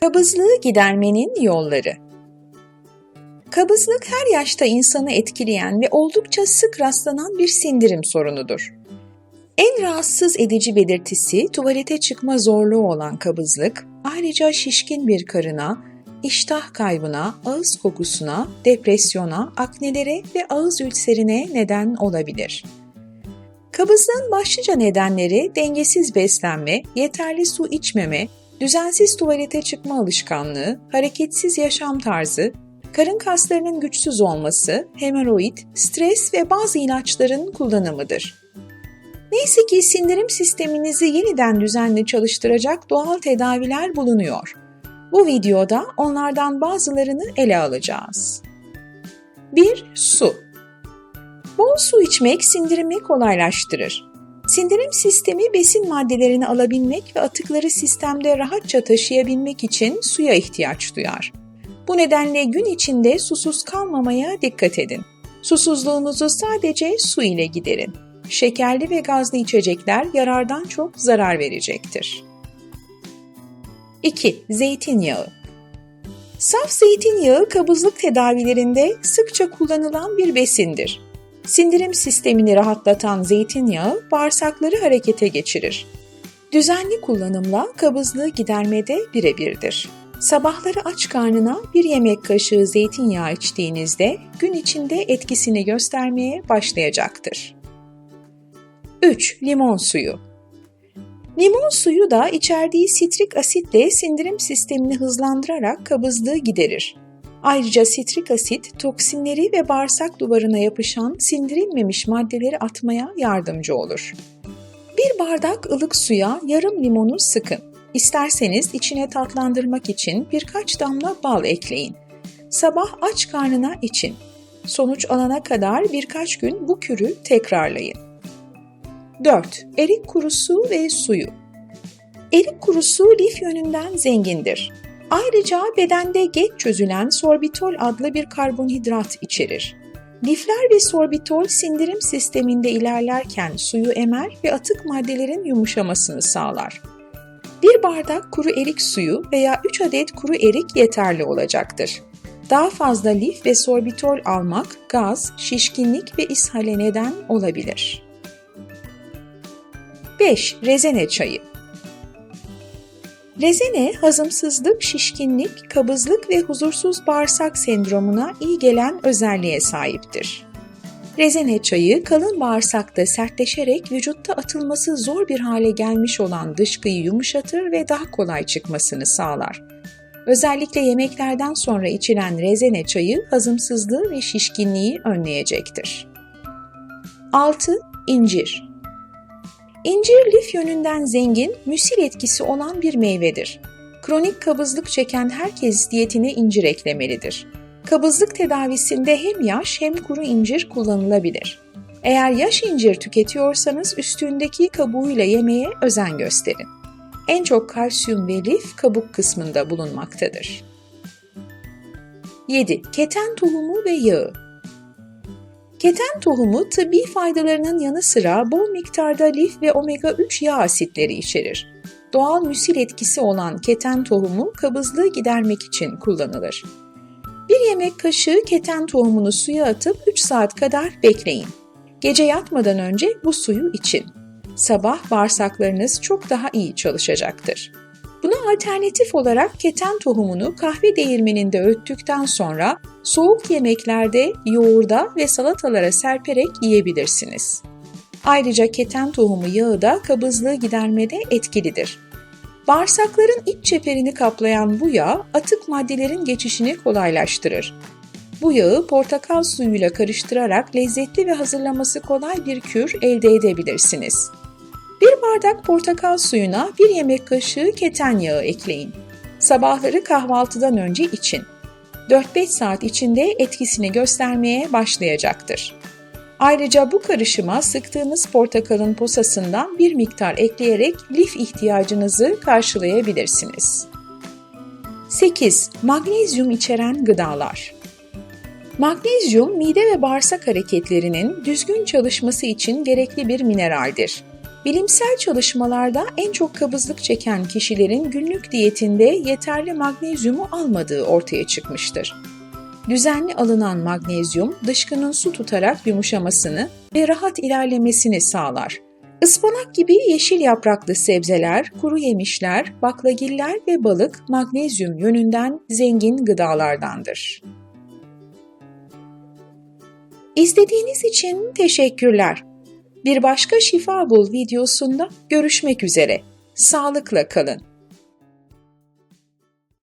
Kabızlığı gidermenin yolları. Kabızlık her yaşta insanı etkileyen ve oldukça sık rastlanan bir sindirim sorunudur. En rahatsız edici belirtisi tuvalete çıkma zorluğu olan kabızlık, ayrıca şişkin bir karına, iştah kaybına, ağız kokusuna, depresyona, aknelere ve ağız ülserine neden olabilir. Kabızlığın başlıca nedenleri dengesiz beslenme, yeterli su içmeme, düzensiz tuvalete çıkma alışkanlığı, hareketsiz yaşam tarzı, karın kaslarının güçsüz olması, hemoroid, stres ve bazı ilaçların kullanımıdır. Neyse ki sindirim sisteminizi yeniden düzenli çalıştıracak doğal tedaviler bulunuyor. Bu videoda onlardan bazılarını ele alacağız. 1. Su Bol su içmek sindirimi kolaylaştırır. Sindirim sistemi besin maddelerini alabilmek ve atıkları sistemde rahatça taşıyabilmek için suya ihtiyaç duyar. Bu nedenle gün içinde susuz kalmamaya dikkat edin. Susuzluğunuzu sadece su ile giderin. Şekerli ve gazlı içecekler yarardan çok zarar verecektir. 2. Zeytinyağı Saf zeytinyağı kabızlık tedavilerinde sıkça kullanılan bir besindir. Sindirim sistemini rahatlatan zeytinyağı bağırsakları harekete geçirir. Düzenli kullanımla kabızlığı gidermede birebirdir. Sabahları aç karnına bir yemek kaşığı zeytinyağı içtiğinizde gün içinde etkisini göstermeye başlayacaktır. 3. Limon suyu Limon suyu da içerdiği sitrik asitle sindirim sistemini hızlandırarak kabızlığı giderir. Ayrıca sitrik asit toksinleri ve bağırsak duvarına yapışan sindirilmemiş maddeleri atmaya yardımcı olur. Bir bardak ılık suya yarım limonu sıkın. İsterseniz içine tatlandırmak için birkaç damla bal ekleyin. Sabah aç karnına için. Sonuç alana kadar birkaç gün bu kürü tekrarlayın. 4. Erik kurusu ve suyu Erik kurusu lif yönünden zengindir. Ayrıca bedende geç çözülen sorbitol adlı bir karbonhidrat içerir. Lifler ve sorbitol sindirim sisteminde ilerlerken suyu emer ve atık maddelerin yumuşamasını sağlar. Bir bardak kuru erik suyu veya 3 adet kuru erik yeterli olacaktır. Daha fazla lif ve sorbitol almak gaz, şişkinlik ve ishale neden olabilir. 5. Rezene çayı Rezene, hazımsızlık, şişkinlik, kabızlık ve huzursuz bağırsak sendromuna iyi gelen özelliğe sahiptir. Rezene çayı kalın bağırsakta sertleşerek vücutta atılması zor bir hale gelmiş olan dışkıyı yumuşatır ve daha kolay çıkmasını sağlar. Özellikle yemeklerden sonra içilen rezene çayı hazımsızlığı ve şişkinliği önleyecektir. 6. İncir İncir lif yönünden zengin, müsil etkisi olan bir meyvedir. Kronik kabızlık çeken herkes diyetine incir eklemelidir. Kabızlık tedavisinde hem yaş hem kuru incir kullanılabilir. Eğer yaş incir tüketiyorsanız üstündeki kabuğuyla yemeye özen gösterin. En çok kalsiyum ve lif kabuk kısmında bulunmaktadır. 7. Keten tohumu ve yağı Keten tohumu tıbbi faydalarının yanı sıra bol miktarda lif ve omega 3 yağ asitleri içerir. Doğal müsil etkisi olan keten tohumu kabızlığı gidermek için kullanılır. Bir yemek kaşığı keten tohumunu suya atıp 3 saat kadar bekleyin. Gece yatmadan önce bu suyu için. Sabah bağırsaklarınız çok daha iyi çalışacaktır. Buna alternatif olarak keten tohumunu kahve değirmeninde öğüttükten sonra soğuk yemeklerde, yoğurda ve salatalara serperek yiyebilirsiniz. Ayrıca keten tohumu yağı da kabızlığı gidermede etkilidir. Bağırsakların iç çeperini kaplayan bu yağ atık maddelerin geçişini kolaylaştırır. Bu yağı portakal suyuyla karıştırarak lezzetli ve hazırlaması kolay bir kür elde edebilirsiniz. Bir bardak portakal suyuna bir yemek kaşığı keten yağı ekleyin. Sabahları kahvaltıdan önce için. 4-5 saat içinde etkisini göstermeye başlayacaktır. Ayrıca bu karışıma sıktığınız portakalın posasından bir miktar ekleyerek lif ihtiyacınızı karşılayabilirsiniz. 8. Magnezyum içeren gıdalar Magnezyum, mide ve bağırsak hareketlerinin düzgün çalışması için gerekli bir mineraldir Bilimsel çalışmalarda en çok kabızlık çeken kişilerin günlük diyetinde yeterli magnezyumu almadığı ortaya çıkmıştır. Düzenli alınan magnezyum dışkının su tutarak yumuşamasını ve rahat ilerlemesini sağlar. Ispanak gibi yeşil yapraklı sebzeler, kuru yemişler, baklagiller ve balık magnezyum yönünden zengin gıdalardandır. İzlediğiniz için teşekkürler. Bir başka Şifa Bul videosunda görüşmek üzere. Sağlıkla kalın.